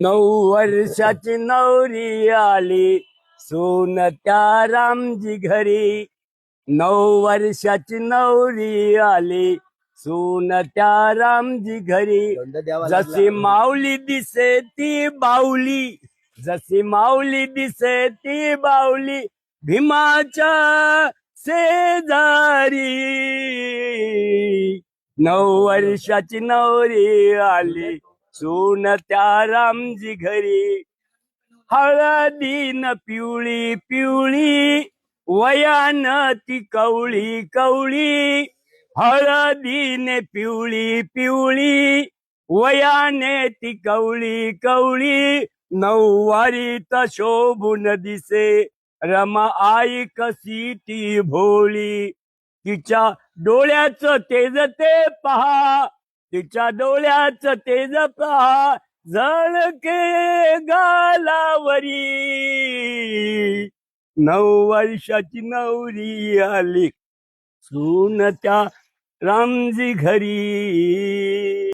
नऊ वर्षाची नवरी आली. सून त्या रामजी घरी. नऊ वर्षाची नवरी आली. सून त्या रामजी घरी. जशी माऊली दिसे ती बाऊली जशी माऊली दिसे ती बाऊली भीमाच्या शेजारी. नऊ वर्षाची नवरी आली. चून त्या रामजी घरी. हळदीन पिवळी पिवळी वयान ती कवळी कवळी. हळदीने पिवळी पिवळी वयाने ती कवळी कवळी. नऊवारीत शोभून दिसे रमा आई कशी ती भोळी. तिच्या डोळ्याचं तेज ते पहा तिच्या डोळ्याचं तेज पहा झळके गालावरी. नऊ वर्षाची नवरी आली. सून त्या रामजी घरी.